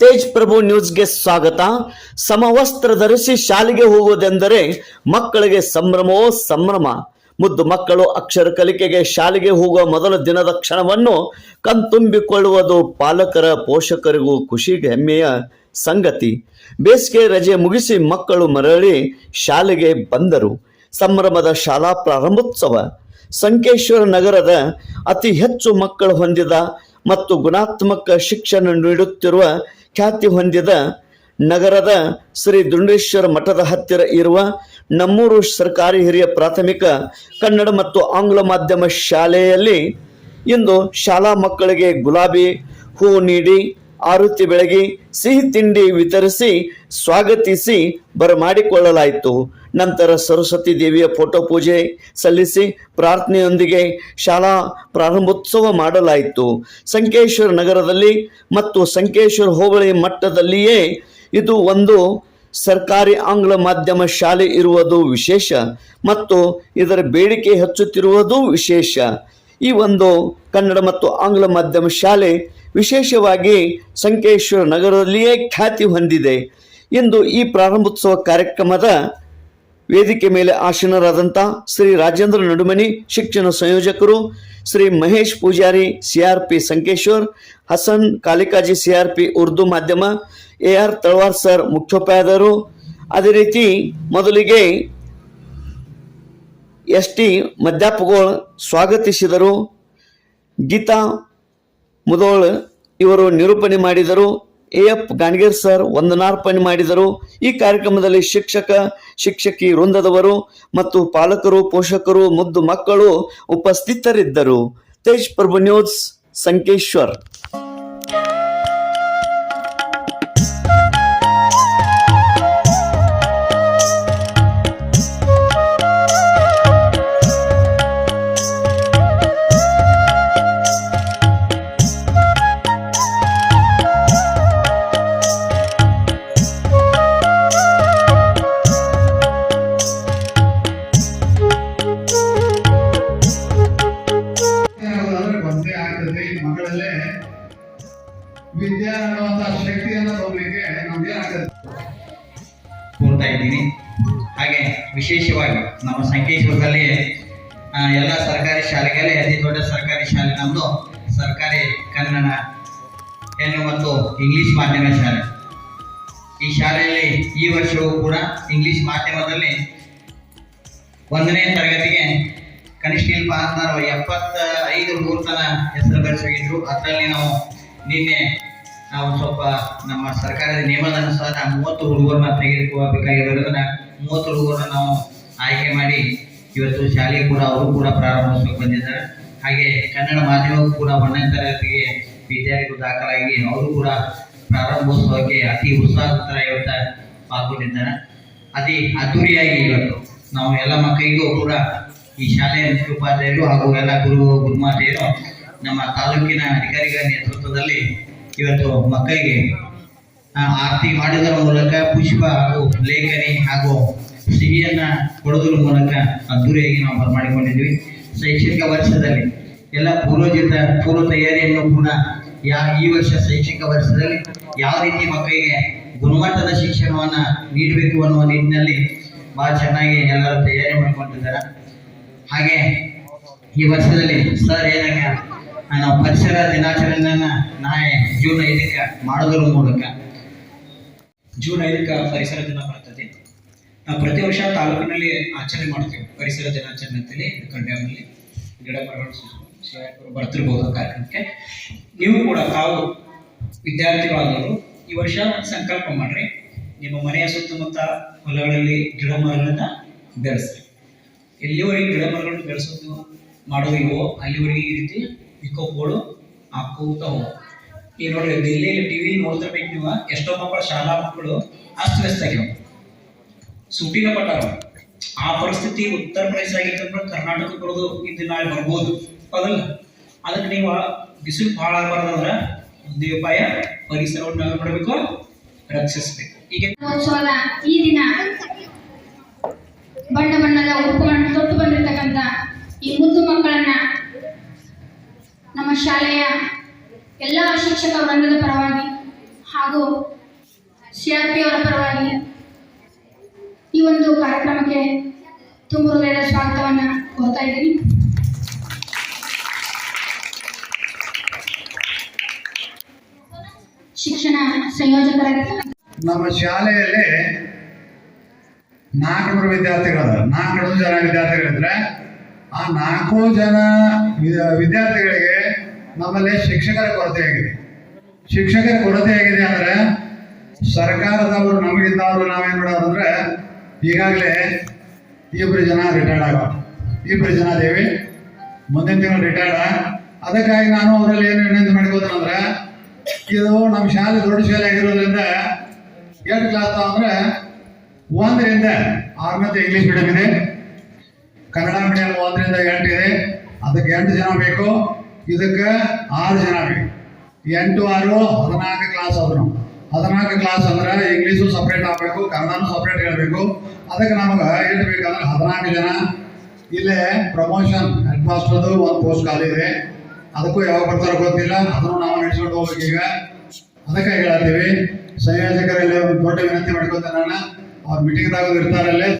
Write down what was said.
ತೇಜ್ ಪ್ರಭು ನ್ಯೂಸ್ಗೆ ಸ್ವಾಗತ. ಸಮವಸ್ತ್ರ ಧರಿಸಿ ಶಾಲೆಗೆ ಹೋಗುವುದೆಂದರೆ ಮಕ್ಕಳಿಗೆ ಸಂಭ್ರಮವೋ ಸಂಭ್ರಮ. ಮುದ್ದು ಮಕ್ಕಳು ಅಕ್ಷರ ಕಲಿಕೆಗೆ ಶಾಲೆಗೆ ಹೋಗುವ ಮೊದಲ ದಿನದ ಕ್ಷಣವನ್ನು ಕಣ್ತುಂಬಿಕೊಳ್ಳುವುದು ಪಾಲಕರ ಪೋಷಕರಿಗೂ ಖುಷಿಗೆ ಹೆಮ್ಮೆಯ ಸಂಗತಿ. ಬೇಸಿಗೆ ರಜೆ ಮುಗಿಸಿ ಮಕ್ಕಳು ಮರಳಿ ಶಾಲೆಗೆ ಬಂದರು. ಸಂಭ್ರಮದ ಶಾಲಾ ಪ್ರಾರಂಭೋತ್ಸವ. ಸಂಕೇಶ್ವರ ನಗರದ ಅತಿ ಹೆಚ್ಚು ಮಕ್ಕಳು ಹೊಂದಿದ ಮತ್ತು ಗುಣಾತ್ಮಕ ಶಿಕ್ಷಣ ನೀಡುತ್ತಿರುವ ಖ್ಯಾತಿ ಹೊಂದಿದ ನಗರದ ಶ್ರೀ ದುಂಡೇಶ್ವರ ಮಠದ ಹತ್ತಿರ ಇರುವ ನಮ್ಮೂರು ಸರ್ಕಾರಿ ಹಿರಿಯ ಪ್ರಾಥಮಿಕ ಕನ್ನಡ ಮತ್ತು ಆಂಗ್ಲ ಮಾಧ್ಯಮ ಶಾಲೆಯಲ್ಲಿ ಇಂದು ಶಾಲಾ ಮಕ್ಕಳಿಗೆ ಗುಲಾಬಿ ಹೂ ನೀಡಿ ಆರುತಿ ಬೆಳಗಿ ಸಿಹಿ ತಿಂಡಿ ವಿತರಿಸಿ ಸ್ವಾಗತಿಸಿ ಬರಮಾಡಿಕೊಳ್ಳಲಾಯಿತು. ನಂತರ ಸರಸ್ವತಿ ದೇವಿಯ ಫೋಟೋ ಪೂಜೆ ಸಲ್ಲಿಸಿ ಪ್ರಾರ್ಥನೆಯೊಂದಿಗೆ ಶಾಲಾ ಪ್ರಾರಂಭೋತ್ಸವ ಮಾಡಲಾಯಿತು. ಸಂಕೇಶ್ವರ ನಗರದಲ್ಲಿ ಮತ್ತು ಸಂಕೇಶ್ವರ ಹೋಬಳಿ ಮಟ್ಟದಲ್ಲಿಯೇ ಇದು ಒಂದು ಸರ್ಕಾರಿ ಆಂಗ್ಲ ಮಾಧ್ಯಮ ಶಾಲೆ ಇರುವುದು ವಿಶೇಷ ಮತ್ತು ಇದರ ಬೇಡಿಕೆ ಹೆಚ್ಚುತ್ತಿರುವುದು ವಿಶೇಷ. ಈ ಒಂದು ಕನ್ನಡ ಮತ್ತು ಆಂಗ್ಲ ಮಾಧ್ಯಮ ಶಾಲೆ ವಿಶೇಷವಾಗಿ ಸಂಕೇಶ್ವರ ನಗರದಲ್ಲಿಯೇ ಖ್ಯಾತಿ ಹೊಂದಿದೆ ಇಂದು ಈ ಪ್ರಾರಂಭೋತ್ಸವ ಕಾರ್ಯಕ್ರಮದ ವೇದಿಕೆ ಮೇಲೆ ಆಸೀನರಾದಂಥ ಶ್ರೀ ರಾಜೇಂದ್ರ ನಡುಮನಿ ಶಿಕ್ಷಣ ಸಂಯೋಜಕರು, Shri Mahesh Pujari, C R P Sankeshwar, Hasan Kalikaji CR P Urdu ಮಾಧ್ಯಮ, ಎ ಆರ್ ತಳವಾರ್ ಸರ್ ಮುಖ್ಯೋಪಾಧ್ಯಾಯರು. ಅದೇ ರೀತಿ ಮೊದಲಿಗೆ ಎಸ್ ಟಿ ಮಧ್ಯಾಪಕಗಳು ಸ್ವಾಗತಿಸಿದರು. ಗೀತಾ ಮುದೋಳ್ ಇವರು ನಿರೂಪಣೆ ಮಾಡಿದರು. ಎ ಎಫ್ ಗಾಣಗೇರ್ ಸರ್ ವಂದನಾರ್ಪಣೆ ಮಾಡಿದರು. ಈ ಕಾರ್ಯಕ್ರಮದಲ್ಲಿ ಶಿಕ್ಷಕ, ಶಿಕ್ಷಕಿ ವೃಂದದವರು ಮತ್ತು ಪಾಲಕರು, ಪೋಷಕರು, ಮುದ್ದು ಮಕ್ಕಳು ಉಪಸ್ಥಿತರಿದ್ದರು. ತೇಜ್ ಪ್ರಭು ನ್ಯೂಸ್, ಸಂಕೇಶ್ವರ್. ಕೋರ್ತಾ ಇದ್ದೀನಿ ಹಾಗೆ ವಿಶೇಷವಾಗಿ ನಮ್ಮ ಸಂಕೇಶ್ವರದಲ್ಲಿ ಎಲ್ಲ ಸರ್ಕಾರಿ ಶಾಲೆಗಳಲ್ಲಿ, ಅತಿ ದೊಡ್ಡ ಸರ್ಕಾರಿ ಶಾಲೆ ನಮ್ಮದು ಸರ್ಕಾರಿ ಕನ್ನಡ ಹೆಣ್ಣು ಮತ್ತು ಇಂಗ್ಲಿಷ್ ಮಾಧ್ಯಮ ಶಾಲೆ. ಈ ಶಾಲೆಯಲ್ಲಿ ಈ ವರ್ಷವೂ ಕೂಡ ಇಂಗ್ಲಿಷ್ ಮಾಧ್ಯಮದಲ್ಲಿ ಒಂದನೇ ತರಗತಿಗೆ ಕನಿಷ್ಠ ಇಲ್ಪ ಅಂತ ನಾವು ಎಪ್ಪತ್ತ ಐದು ಮೂರ್ತನ ಹೆಸರು ಬರೆಸಿದ್ರು ಅದರಲ್ಲಿ ನಾವು ನಿನ್ನೆ ನಾವು ಸ್ವಲ್ಪ ನಮ್ಮ ಸರ್ಕಾರದ ನಿಯಮದ ಅನುಸಾರ ಮೂವತ್ತು ಹುಡುಗರನ್ನ ತೆಗೆದುಕೊಳ್ಳಬೇಕಾಗಿರೋದ್ರಿಂದ ಮೂವತ್ತು ಹುಡುಗರನ್ನ ನಾವು ಆಯ್ಕೆ ಮಾಡಿ ಇವತ್ತು ಶಾಲೆ ಕೂಡ ಅವರು ಕೂಡ ಪ್ರಾರಂಭಿಸಬೇಕು ಬಂದಿದ್ದಾರೆ. ಹಾಗೆ ಕನ್ನಡ ಮಾಧ್ಯಮಕ್ಕೂ ಕೂಡ ಒಂದನೇ ತರಗತಿಗೆ ವಿದ್ಯಾರ್ಥಿಗಳು ದಾಖಲಾಗಿ ಅವರು ಕೂಡ ಪ್ರಾರಂಭೋತ್ಸವಕ್ಕೆ ಅತಿ ಉತ್ಸಾಹತರ ಇವತ್ತು ಪಾಲ್ಗೊಂಡಿದ್ದಾರೆ. ಅತಿ ಅದ್ದೂರಿಯಾಗಿ ಇವತ್ತು ನಾವು ಎಲ್ಲ ಮಕ್ಕಳಿಗೂ ಕೂಡ ಈ ಶಾಲೆಯ ಮುಖ್ಯೋಪಾಧ್ಯಾಯರು ಹಾಗೂ ಎಲ್ಲ ಗುರು ಗುರುಮಾತೆಯರು ನಮ್ಮ ತಾಲೂಕಿನ ಅಧಿಕಾರಿಗಳ ನೇತೃತ್ವದಲ್ಲಿ ಇವತ್ತು ಮಕ್ಕಳಿಗೆ ಆರತಿ ಮಾಡಿದರ ಮೂಲಕ ಪುಷ್ಪ ಹಾಗೂ ಲೇಖನಿ ಹಾಗೂ ಸಿಹಿಯನ್ನು ಕೊಡೋದ್ರ ಮೂಲಕ ಅದ್ದೂರಿಯಾಗಿ ನಾವು ಬರಮಾಡಿಕೊಂಡಿದ್ವಿ ಶೈಕ್ಷಣಿಕ ವರ್ಷದಲ್ಲಿ ಎಲ್ಲ ಪೂರ್ವಜಿತ ಪೂರ್ವ ತಯಾರಿಯನ್ನು ಕೂಡ ಯಾ, ಈ ವರ್ಷ ಶೈಕ್ಷಣಿಕ ವರ್ಷದಲ್ಲಿ ಯಾವ ರೀತಿ ಮಕ್ಕಳಿಗೆ ಗುಣಮಟ್ಟದ ಶಿಕ್ಷಣವನ್ನ ನೀಡಬೇಕು ಅನ್ನುವ ನಿಟ್ಟಿನಲ್ಲಿ ಬಹಳ ಚೆನ್ನಾಗಿ ಎಲ್ಲರೂ ತಯಾರಿ ಮಾಡಿಕೊಂಡಿದ್ದಾರೆ. ಹಾಗೆ ಈ ವರ್ಷದಲ್ಲಿ ಸರ್ ಏನಾಗ ನಾವು ಪರಿಸರ ದಿನಾಚರಣೆಯನ್ನ ನಾಳೆ ಜೂನ್ ಐದಕ್ಕೆ ಮಾಡೋದ್ರ ಮೂಲಕ ಜೂನ್ ಐದಕ್ಕೆ ಪರಿಸರ ದಿನ ಬರ್ತದೆ. ನಾವು ಪ್ರತಿ ವರ್ಷ ತಾಲೂಕಿನಲ್ಲಿ ಆಚರಣೆ ಮಾಡ್ತೇವೆ, ಪರಿಸರ ದಿನಾಚರಣೆ ಅಂತೇಳಿ ಕಂಡ್ಯಾಮಲ್ಲಿ ಡ್ಯಾಮಲ್ಲಿ ಗಿಡ ಮರಗಳು ಬರ್ತಿರ್ಬೋದು ಕಾರ್ಯಕ್ರಮಕ್ಕೆ. ನೀವು ಕೂಡ ತಾವು ವಿದ್ಯಾರ್ಥಿಗಳಾದವರು ಈ ವರ್ಷ ಸಂಕಲ್ಪ ಮಾಡ್ರಿ. ನಿಮ್ಮ ಮನೆಯ ಸುತ್ತಮುತ್ತ ಹೊಲಗಳಲ್ಲಿ ಗಿಡ ಮರಗಳನ್ನ ಬೆಳೆಸ್ರಿ. ಎಲ್ಲಿವರೆಗೆ ಗಿಡ ಮರಗಳನ್ನು ಬೆಳೆಸೋದು ಮಾಡೋದಿವೋ ಅಲ್ಲಿವರೆಗೆ ಈ ರೀತಿ ವಿಕೋಪಗಳು ಹಾಕೋತಾ ಹೋಗೋ. ಈಗ ನೋಡ್ರಿ ದಿಲ್ಲಿಯಲ್ಲಿ ಟಿವಿ ನೋಡ್ತಿರ್ಬೇಕು ನೀವು, ಎಷ್ಟೋ ಮಕ್ಕಳು, ಶಾಲಾ ಮಕ್ಕಳು ಅಸ್ತವ್ಯಸ್ತ ಆಗ್ಯಾವ. ಸುಟ್ಟಿನ ಪಟ್ಟಾರ ಆ ಪರಿಸ್ಥಿತಿ ಉತ್ತರ ಪ್ರದೇಶ ಆಗಿರ್ತಂದ್ರೆ ಕರ್ನಾಟಕ ಬರೋದು ಇದು ನಾಳೆ ಬರ್ಬೋದು. ಹೌದಲ್ಲ? ಅದಕ್ಕೆ ನೀವು ಬಿಸಿಲು ಭಾಳ ಆಗಬಾರ್ದಂದ್ರೆ ಒಂದೇ ಉಪಾಯ ಪರಿಸರವನ್ನು ಮಾಡಬೇಕು ರಕ್ಷಿಸಬೇಕು. ಈಗ ಈ ದಿನ ಬಣ್ಣ ಬಣ್ಣದ ಉಡುಪುಗಳನ್ನು ತೊಟ್ಟು ಬಂದಿರತಕ್ಕಂಥ ಈ ಮುದ್ದು ಮಕ್ಕಳನ್ನ ಶಾಲೆಯ ಎಲ್ಲ ಶಿಕ್ಷಕ ವೃಂದದ ಪರವಾಗಿ ಹಾಗೂ ಸಿ ಆರ್ ಪರವಾಗಿ ಈ ಒಂದು ಕಾರ್ಯಕ್ರಮಕ್ಕೆ ತುಂಬ ಹೃದಯದ ಸ್ವಾಗತವನ್ನು ಕೋರ್ತಾ ಇದ್ದೀನಿ. ಶಿಕ್ಷಣ ಸಂಯೋಜಕರಾಗಿದ್ದ ನಮ್ಮ ಶಾಲೆಯಲ್ಲಿ ನಾಲ್ಕುನೂರು ವಿದ್ಯಾರ್ಥಿಗಳು ನಾಲ್ಕು ಜನ ವಿದ್ಯಾರ್ಥಿಗಳಿದ್ರೆ ಆ ನಾಲ್ಕು ಜನ ವಿದ್ಯಾ- ವಿದ್ಯಾರ್ಥಿಗಳಿಗೆ ನಮ್ಮಲ್ಲಿ ಶಿಕ್ಷಕರ ಕೊರತೆ ಆಗಿದೆ. ಶಿಕ್ಷಕರ ಕೊರತೆ ಆಗಿದೆ ಅಂದ್ರೆ ಸರ್ಕಾರದವರು ನಮಗಿದ್ದವರು ನಾವೇನ್ ಮಾಡೋದಂದ್ರೆ ಈಗಾಗಲೇ ಇಬ್ಬರು ಜನ ರಿಟೈರ್ಡ್ ಆಗೋ ಇಬ್ಬರು ಜನ ದೇವಿ, ಮುಂದಿನ ತಿಂಗಳು ರಿಟೈರ್ಡ್ ಅದಕ್ಕಾಗಿ ನಾನು ಅವರಲ್ಲಿ ಏನು ವಿನಂತಿ ಮಾಡ್ಕೋತೇನೆ ಇದು ನಮ್ಮ ಶಾಲೆ ದೊಡ್ಡ ಶಾಲೆ ಆಗಿರೋದ್ರಿಂದ ಎರಡು ಕ್ಲಾಸ್ ಅಂದ್ರೆ ಒಂದರಿಂದ ಆರನೇ ಇಂಗ್ಲೀಷ್ ಮೀಡಿಯಂ ಇದೆ. ಕನ್ನಡ ಮೀಡಿಯಂ ಒಂದರಿಂದ ಎಂಟು ಇದೆ. ಅದಕ್ಕೆ ಎಂಟು ಜನ ಬೇಕು. ಇದಕ್ಕೆ ಆರು ಜನ ಬೇಕು. ಎಂಟು, ಆರು, ಹದಿನಾಲ್ಕು ಕ್ಲಾಸ್ ಆದ್ರು. ಹದಿನಾಲ್ಕು ಕ್ಲಾಸ್ ಅಂದ್ರೆ ಇಂಗ್ಲೀಷು ಸಪ್ರೇಟ್ ಆಗಬೇಕು, ಕನ್ನಡನೂ ಸಪ್ರೇಟ್ ಹೇಳಬೇಕು. ಅದಕ್ಕೆ ನಮಗೆ ಎಷ್ಟು ಬೇಕಂದ್ರೆ ಹದಿನಾಲ್ಕು ಜನ. ಇಲ್ಲೇ ಪ್ರಮೋಷನ್ ಹೆಡ್ ಮಾಸ್ಟರ್ದು ಒಂದು ಪೋಸ್ಟ್ ಖಾಲಿ ಇದೆ. ಅದಕ್ಕೂ ಯಾವಾಗ ಬರ್ತಾರೋ ಗೊತ್ತಿಲ್ಲ. ಅದನ್ನು ನಾವು ನಡೆಸ್ಕೊಂಡು ಹೋಗ್ಬೇಕು ಈಗ. ಅದಕ್ಕೆ ಹೇಳತ್ತೀವಿ. ಸಂಯೋಜಕರಲ್ಲಿ ಒಂದು ದೊಡ್ಡ ವಿನಂತಿ ಮಾಡ್ಕೊತೇನೆ ಅವ್ರು ಮೀಟಿಂಗ್ ಮೀಟಿಂಗ್ದಾಗ ಇರ್ತಾರಲ್ಲೇ